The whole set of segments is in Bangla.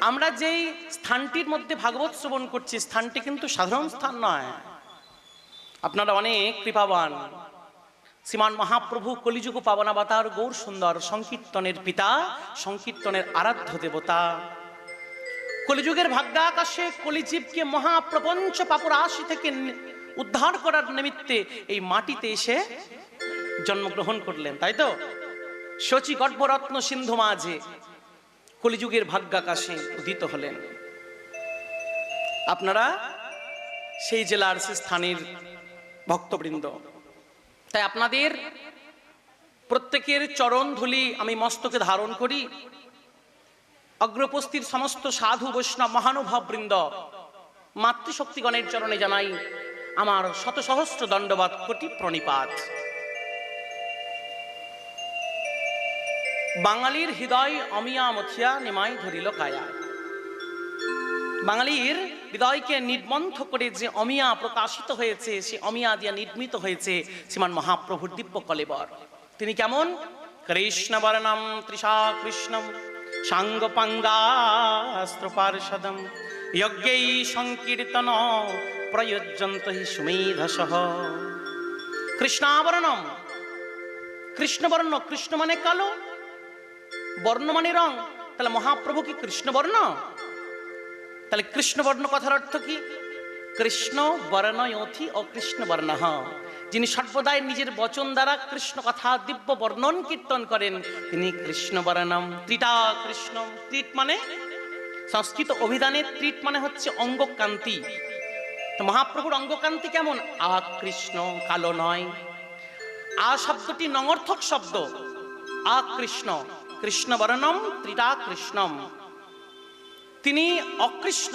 আমরা যেই স্থানটির মধ্যে ভাগবত শ্রবণ করছি, স্থানটি কিন্তু সাধারণ স্থান নয়। আপনারা অনেক কৃপাবান। শ্রীমান মহাপ্রভু কলিযুগ পাবনাবতার গৌর সুন্দর সংকীর্তনের পিতা, সংকীর্তনের আরাধ্য দেবতা। কলিযুগের ভাগ্যাকাশে কলিজীবকে মহাপ্রপঞ্চ পাপরাশি থেকে উদ্ধার করার নিমিত্তে এই মাটিতে এসে জন্মগ্রহণ করলেন, তাই তো? শচী গর্ভরত্ন সিন্ধু মাঝে কলিযুগের ভাগ্যাকাশে উদিত হলেন। আপনারা সেই জেলার সে স্থানের ভক্তবৃন্দ। তাই আপনাদের প্রত্যেকের চরণ ধুলি আমি মস্তকে ধারণ করি। অগ্রপস্থির সমস্ত সাধু, বৈষ্ণব মহানুভব বৃন্দ মাতৃশক্তিগণের চরণে জানাই আমার শত সহস্র দণ্ডবাদ কোটি প্রণিপাত। বাঙালির হৃদয় অমিয়া মথিয়া নিমাই ধরিল কায়া। বাঙালির হৃদয়কে নির্মন্থ করে যে অমিয়া প্রকাশিত হয়েছে, সে অমিয়া দিয়া নির্মিত হয়েছে শ্রীমান মহাপ্রভুর দিব্য কলেবর তিনি কেমন? কৃষ্ণ বর্ণম তৃষা কৃষ্ণম সাঙ্গ পাঙ্গাস্ত্র পার্ষদম যজ্ঞৈ সংকীর্তন প্রয়োজন্ত হি সুমেধসহ। কৃষ্ণাবরণম, কৃষ্ণবর্ণ, কৃষ্ণ মানে কালো বর্ণ মানে রং, তাহলে মহাপ্রভু কি কৃষ্ণবর্ণ? তাহলে কৃষ্ণবর্ণ কথার অর্থ কি? কৃষ্ণ বর্ণয়থি ও কৃষ্ণ বর্ণ যিনি সর্বদাই নিজের বচন দ্বারা কৃষ্ণ কথা, দিব্য বর্ণন কীর্তন করেন, তিনি কৃষ্ণ বর্ণম ত্রিটা কৃষ্ণ, ত্রিট মানে সংস্কৃত অভিধানে ত্রিট মানে হচ্ছে অঙ্গকান্তি। তো মহাপ্রভুর অঙ্গকান্তি কেমন? আ কৃষ্ণ, কালো নয়। আ শব্দটি নঙর্থক শব্দ। আ কৃষ্ণ। কৃষ্ণ বর্ণম ত্রিটা কৃষ্ণম তিনি অকৃষ্ণ,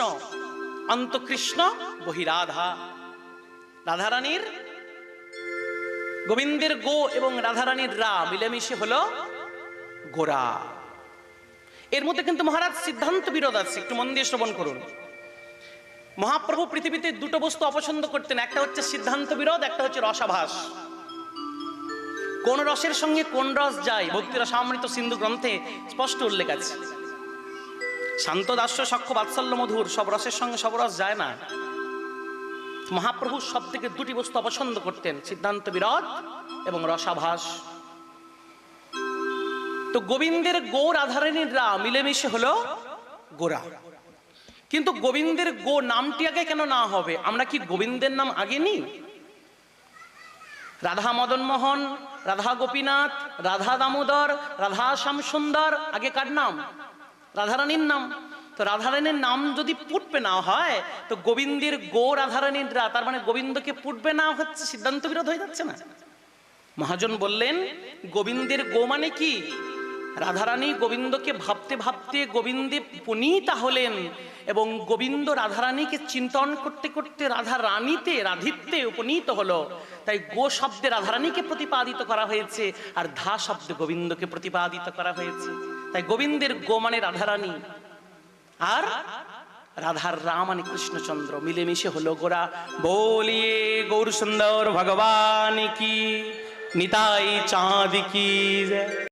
অন্তকৃষ্ণ, বহিরাধা। রাধারানীর গোবিন্দের গো এবং রাধারানীর রা মিলেমিশে হলো গোরা। এর মধ্যে কিন্তু মহারাজ সিদ্ধান্ত বিরোধ আছে, একটু মন দিয়ে শ্রবণ করুন। মহাপ্রভু পৃথিবীতে দুটো বস্তু অপছন্দ করতেন, একটা হচ্ছে সিদ্ধান্ত বিরোধ, একটা হচ্ছে রসাভাস। কোন রসের সঙ্গে কোন রস যায়? ভক্তি রসামৃত সিন্ধু গ্রন্থে স্পষ্ট উল্লেখ আছে। শান্ত দাস্য সক্ষ বাৎসল্য মধুর, সব রসের সঙ্গে সব রস যায় না। মহাপ্রভু সব থেকে দুটি বস্তু অপছন্দ করতেন, সিদ্ধান্ত বিরোধ এবং রসাভাস। তো গোবিন্দের গো রাধারানীরা মিলেমিশে হলো গোরা। কিন্তু গোবিন্দের গো নামটি আগে কেন না হবে? আমরা কি গোবিন্দের নাম আগে নিই? রাধা মদন মোহন, রাধা গোপীনাথ, রাধা দামোদর, রাধা শ্যামসুন্দর, আগে কার নাম? রাধারানীর নাম। তো রাধারানীর নাম যদি পুটবে না হয়, তো গোবিন্দের গো রাধারানীরা তার মানে গোবিন্দকে পুটবে না হচ্ছে, সিদ্ধান্ত বিরোধ হয়ে যাচ্ছে না। মহাজন বললেন, গোবিন্দের গো মানে কি? রাধারানী গোবিন্দকে ভাবতে ভাবতে গোবিন্দে পুনীতা হলেন এবং গোবিন্দ রাধারানীকে চিন্তন করতে করতে রাধা রানীতে রাধিত্বে উপনীত হলো। তাই গো শব্দে রাধারানীকে প্রতিপাদিত করা হয়েছে আর ধা শব্দে গোবিন্দকে প্রতিপাদিত করা হয়েছে। তাই গোবিন্দের গো মানে রাধারানী। আর রাধার রাম মানে কৃষ্ণচন্দ্র। মিলেমিশে হলো গোরা। বলিয়ে গৌর সুন্দর ভগবান কি, নিতাই চাঁদ কি।